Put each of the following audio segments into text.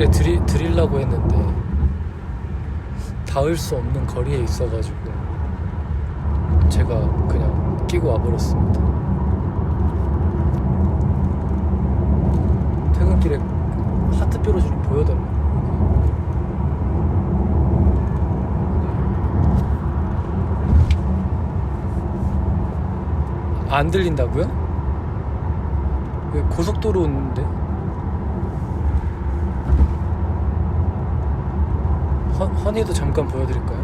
퇴근길에 드리, 드리려고 했는데 닿을 수 없는 거리에 있어가지고 제가 그냥 끼고 와버렸습니다. 퇴근길에 하트뼈로 좀 보여달라. 안 들린다고요? 왜 고속도로 오는데? 헌, 허니도 잠깐 보여드릴까요?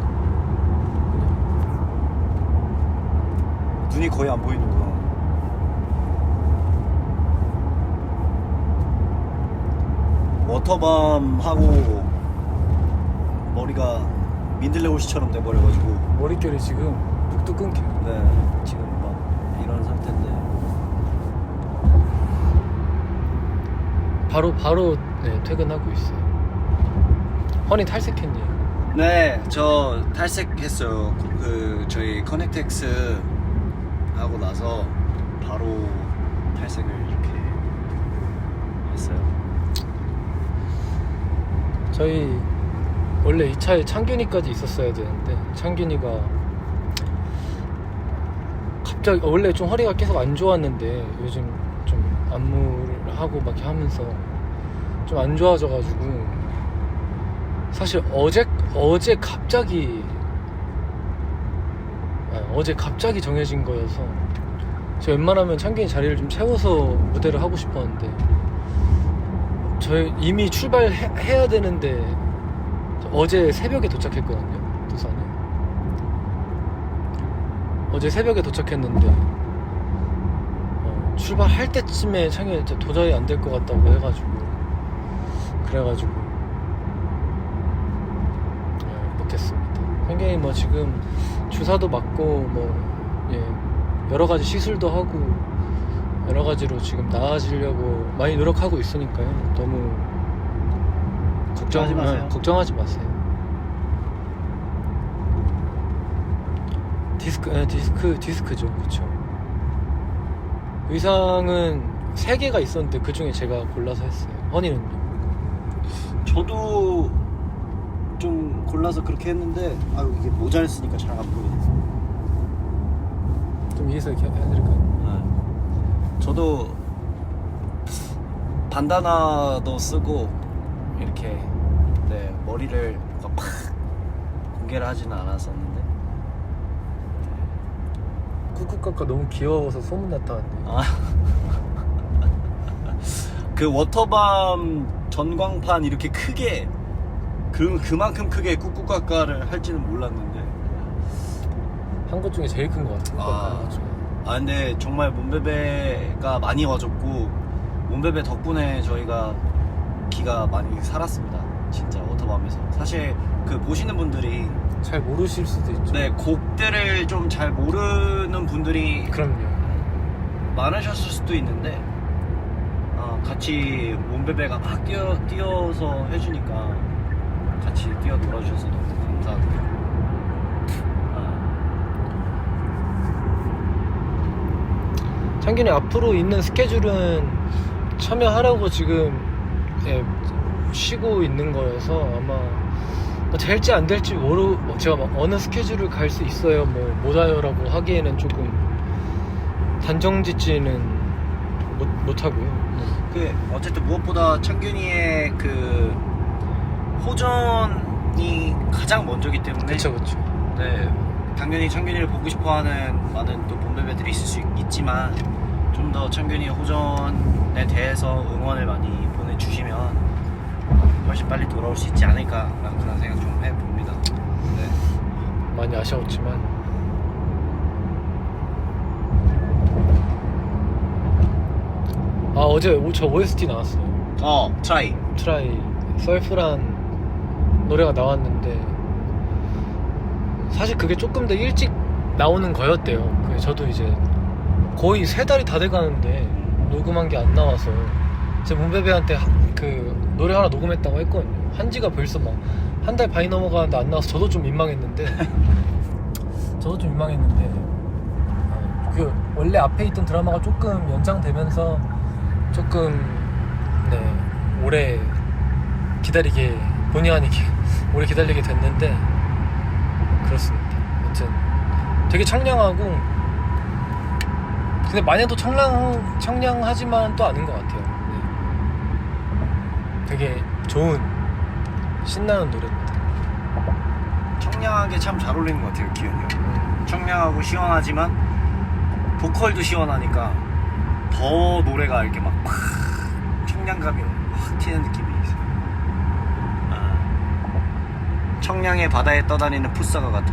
눈이 거의 안 보이는구나. 워터밤 하고 머리가 민들레 옷이처럼 돼버려가지고 머릿결이 지금 뚝뚝 끊겨요. 네 지금 막 이런 상태인데 바로 바로 네, 퇴근하고 있어요. 허니 탈색했니? 네, 저 탈색했어요. 그 저희 커넥텍스 하고 나서 바로 탈색을 이렇게 했어요. 저희 원래 이 차에 창균이까지 있었어야 되는데 창균이가 갑자기 원래 좀 허리가 계속 안 좋았는데 요즘 좀 안무를 하고 막 이렇게 하면서 좀 안 좋아져가지고 사실 어제 어제 갑자기 아, 어제 갑자기 정해진 거여서 제가 웬만하면 창균이 자리를 좀 채워서 무대를 하고 싶었는데 저희 이미 출발해야 되는데 어제 새벽에 도착했거든요 부산에 어제 새벽에 도착했는데 어, 출발할 때쯤에 창이 도저히 안 될 것 같다고 해가지고 그래가지고 네, 못했습니다 굉장히 뭐 지금 주사도 맞고 뭐 예, 여러 가지 시술도 하고 여러 가지로 지금 나아지려고 많이 노력하고 있으니까요. 너무 걱정, 걱정하지 마세요. 네, 걱정하지 마세요. 디스크, 네, 디스크, 디스크죠, 그렇죠. 의상은 세 개가 있었는데 그 중에 제가 골라서 했어요. 허니는요? 저도 좀 골라서 그렇게 했는데 아 이게 모자를 쓰니까 잘 안 보이네. 좀 위에서 이렇게 해드릴까요? 네. 저도 반다나도 쓰고 이렇게 네 머리를 뭔가 팍 공개를 하지는 않았었는데 꾹꾹 깎아 너무 귀여워서 소문났다는데. 아. 그 워터밤 전광판 이렇게 크게 그 그만큼 크게 꾹꾹까까를 할지는 몰랐는데 한 것 중에 제일 큰 것 같아요. 아. 한것 중에. 아 근데 정말 몬베베가 많이 와줬고 몬베베 덕분에 저희가 기가 많이 살았습니다 진짜 워터밤에서 사실 그 보시는 분들이 잘 모르실 수도 있죠. 네 곡들을 좀 잘 모르는 분들이 그럼요. 많으셨을 수도 있는데 어, 같이 몬베베가 막 뛰어, 뛰어서 해주니까 같이 뛰어 놀아주셔서 너무 감사하고요. 아, 창균이 앞으로 있는 스케줄은 참여하려고 지금 예, 쉬고 있는 거여서 아마 뭐 될지 안 될지 모르 제가 막 어느 스케줄을 갈 수 있어요 뭐 못 와요라고 하기에는 조금 단정짓지는 못, 못 하고요. 그 어쨌든 무엇보다 창균이의 그 호전이 가장 먼저기 때문에 그쵸 그쵸 네 당연히 창균이를 보고 싶어하는 많은 또 몬베베들이 있을 수 있지만 좀 더 창균이의 호전에 대해서 응원을 많이 보내주시면 훨씬 빨리 돌아올 수 있지 않을까라는 그런 생각 좀 해봅니다. 네. 많이 아쉬웠지만 아 어제 오- 저 OST 나왔어요 어 트라이. 트라이 썰프란 노래가 나왔는데 사실 그게 조금 더 일찍 나오는 거였대요. 그 저도 이제 거의 세 달이 다 돼가는데 녹음한 게 안 나와서 제 문베베한테 하- 그 노래 하나 녹음했다고 했거든요. 한지가 벌써 막 한 달 반이 넘어가는데 안 나와서 저도 좀 민망했는데 저도 좀 민망했는데 어, 그 원래 앞에 있던 드라마가 조금 연장되면서 조금 네 오래 기다리게 본의 아니게 오래 기다리게 됐는데 그렇습니다. 아무튼 되게 청량하고 근데 마녀도 청량 청량하지만 또 아닌 것 같아요. 네. 되게 좋은 신나는 노래입니다. 청량하게 참 잘 어울리는 것 같아요 기현이 형 청량하고 시원하지만 보컬도 시원하니까 더 노래가 이렇게 막팍 청량감이 확 튀는 느낌이 있어요 아, 청량의 바다에 떠다니는 풋사가 같아.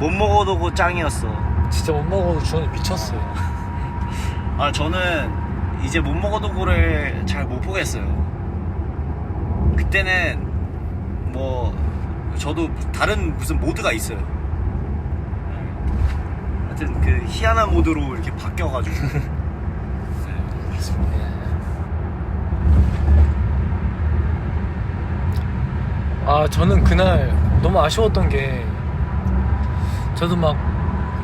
못 먹어도 고 짱이었어. 진짜 못 먹어도 주원이 미쳤어요. 아 저는 이제 못 먹어도 고를 잘 못 보겠어요. 그때는 뭐 저도 다른 무슨 모드가 있어요. 하여튼 그 희한한 모드로 이렇게 바뀌어가지고 아 저는 그날 너무 아쉬웠던 게 저도 막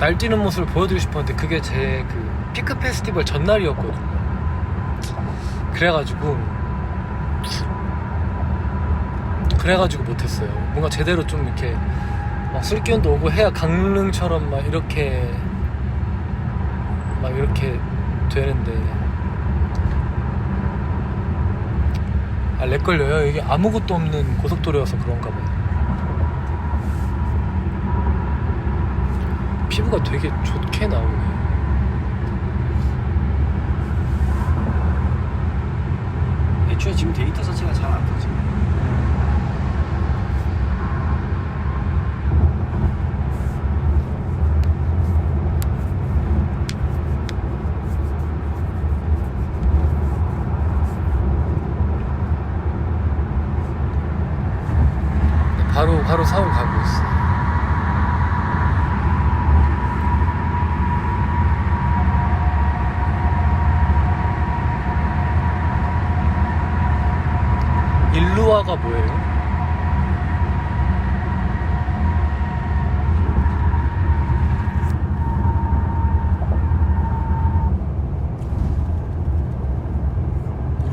날뛰는 모습을 보여드리고 싶었는데 그게 제 그 피크 페스티벌 전날이었거든요. 그래가지고 그래가지고 못했어요. 뭔가 제대로 좀 이렇게 막 술기운도 오고 해야 강릉처럼 막 이렇게 막 이렇게 되는데 아, 렉 걸려요. 이게 아무것도 없는 고속도로여서 그런가 봐요. 피부가 되게 좋게 나오네. 애초에 지금 데이터 자체가 잘 안 터지 바로 바로 사고 가고 있어. 일루아가 뭐예요?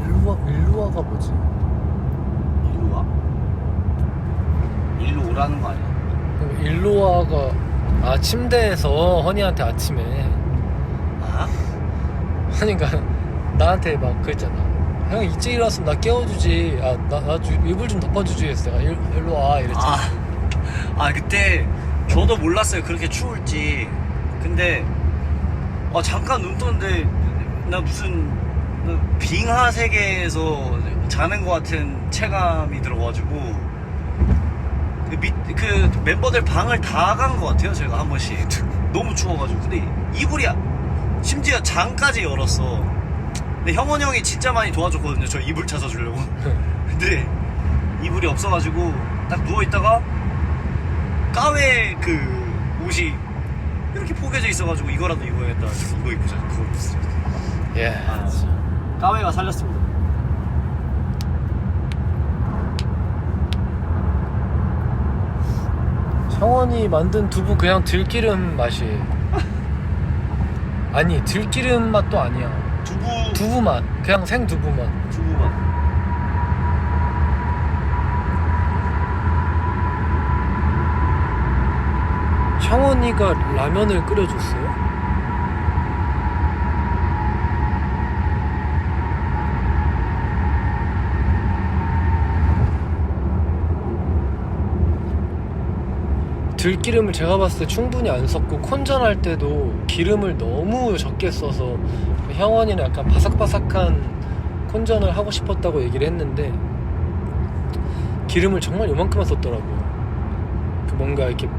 일루아 일루아가 뭐지? 일로 와 일로 오라는 거 아니야 일로아가 아 침대에서 허니한테 아침에 아? 허니가 나한테 막 그랬잖아 형 일찍 일어났으면 나 깨워주지. 아나 이불 좀 덮어주지. 했어 내가 일, 일로 와. 이랬잖아. 아, 아 그때 저도 몰랐어요 그렇게 추울지. 근데 아 잠깐 눈 떴는데 나 무슨 나 빙하 세계에서 자는 것 같은 체감이 들어가지고 그, 밑, 그 멤버들 방을 다 간 것 같아요 제가 한 번씩. 너무 추워가지고. 근데 이불이 심지어 장까지 열었어. 근데 형원 형이 진짜 많이 도와줬거든요 저 이불 찾아주려고. 근데 이불이 없어가지고 딱 누워있다가 까웨 그 옷이 이렇게 포개져 있어가지고 이거라도 입어야겠다. 이거 입고 자 그거 입었어요 예 아, 까웨가 살렸습니다 성원이 만든 두부 그냥 들기름 맛이에요 아니 들기름 맛도 아니야. 두부. 두부 맛. 그냥 생 두부 맛. 두부만 형원이가 라면을 끓여줬어요? 들기름을 제가 봤을 때 충분히 안 썼고 콘전할 때도 기름을 너무 적게 써서 형원이는 약간 바삭바삭한 콘전을 하고 싶었다고 얘기를 했는데 기름을 정말 요만큼만 썼더라고요. 그 뭔가 이렇게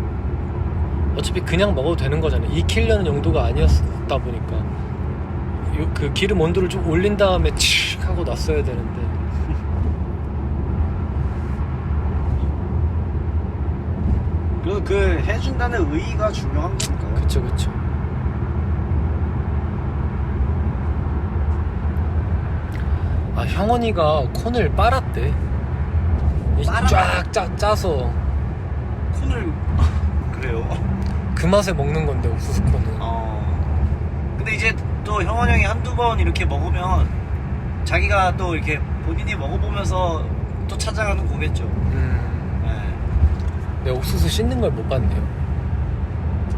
어차피 그냥 먹어도 되는 거잖아요. 익히려는 용도가 아니었다 보니까 요- 그 기름 온도를 좀 올린 다음에 칙 하고 놨어야 되는데 그 해준다는 의의가 중요한 거니까요 그쵸 그쵸. 아 형원이가 콘을 빨았대. 이 빨아? 쫙 짜, 짜서 콘을 그래요 그 맛에 먹는 건데 옥수수 콘은. 어 근데 이제 또 형원 형이 한두 번 이렇게 먹으면 자기가 또 이렇게 본인이 먹어보면서 또 찾아가는 거겠죠. 음. 네. 내 옥수수 씻는 걸 못 봤네요.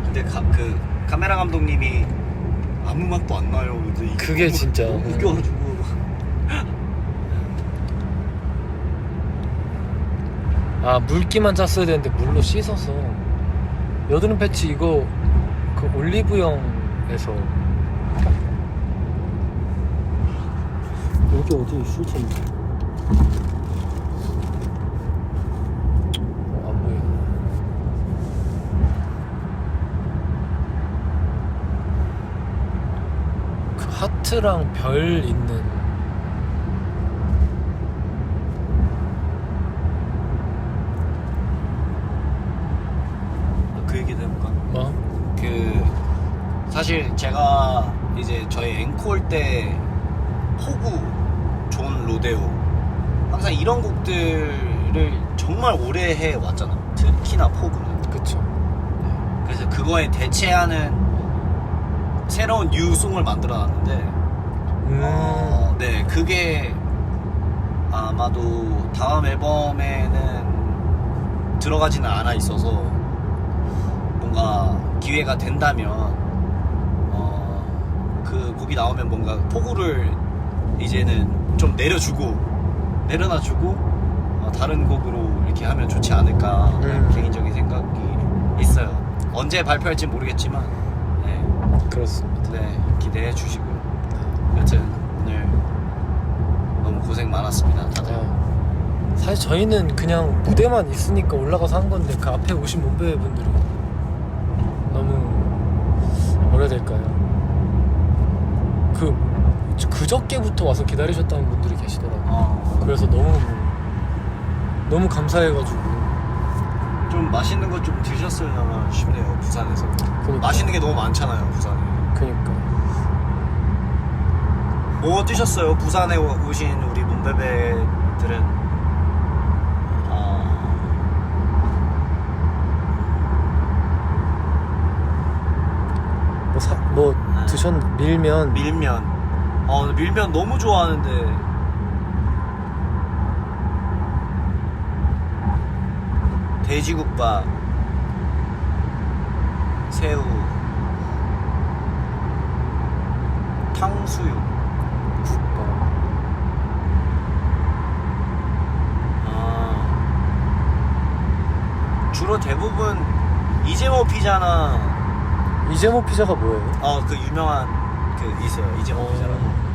근데 가, 그 카메라 감독님이 아무 맛도 안 나요. 근데 이게 그게 너무- 진짜. 너무 웃겨가지고. 아 물기만 짰어야 되는데 물로 씻어서 여드름 패치 이거 그 올리브영에서 여기 어디 있을 텐데 어, 안 보여 그 하트랑 별 있는 그 얘기도 해볼까? 뭐? 그 사실 제가 이제 저희 앵콜 때 포구 존 로데오 항상 이런 곡들을 정말 오래 해 왔잖아. 특히나 포구는. 그쵸 그래서 그거에 대체하는 새로운 뉴 송을 만들어 놨는데 음. 어, 네, 그게 아마도 다음 앨범에는 들어가지는 않아 있어서 뭔가 기회가 된다면 어, 그 곡이 나오면 뭔가 포구를 이제는 좀 내려주고 내려놔주고 어, 다른 곡으로 이렇게 하면 좋지 않을까 음. 개인적인 생각이 있어요. 언제 발표할지 모르겠지만 네, 그렇습니다 네 기대해 주시고 요. 여튼 오늘 너무 고생 많았습니다. 다들. 아, 사실 저희는 그냥 무대만 있으니까 올라가서 한 건데 그 앞에 오신 몸베 분들이 너무 뭐라 해야 될까요? 그 그저께부터 와서 기다리셨다는 분들이 계시더라고요. 어, 그래서 너무 너무 감사해가지고 좀 맛있는 거 좀 드셨으려나 싶네요. 부산에서. 그러니까. 맛있는 게 너무 많잖아요. 부산에. 그니까 뭐 드셨어요? 부산에 오- 오신 우리 문베베들은? 아, 뭐, 사, 뭐 드셨 밀면? 밀면. 어 밀면 너무 좋아하는데. 돼지국밥, 새우, 탕수육. 국밥 아, 주로 대부분 이재모 피자나 이재모 피자가 뭐예요? 어 그 유명한 그 있어요 이재모 피자라고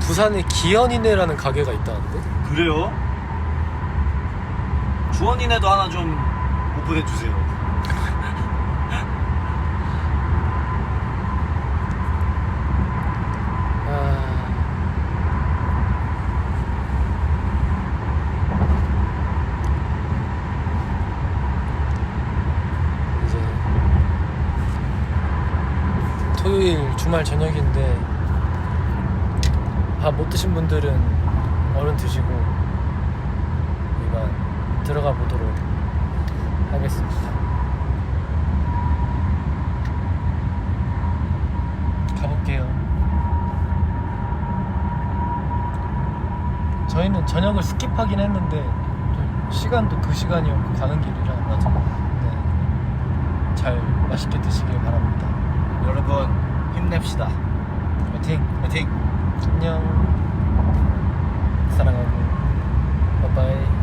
부산에 기현이네라는 가게가 있다는데? 그래요? 주원이네도 하나 좀 오픈해 주세요. 아... 이제 토요일 주말 저녁인데 밥 못 드신 분들은 얼른 드시고 이만 들어가 보도록 하겠습니다. 가볼게요. 저희는 저녁을 스킵하긴 했는데 좀 시간도 그 시간이었고 가는 길이라 맞아. 네. 잘 맛있게 드시길 바랍니다. 여러분 힘냅시다. 화이팅. 화이팅. 안녕. 사랑하고. 바이바이.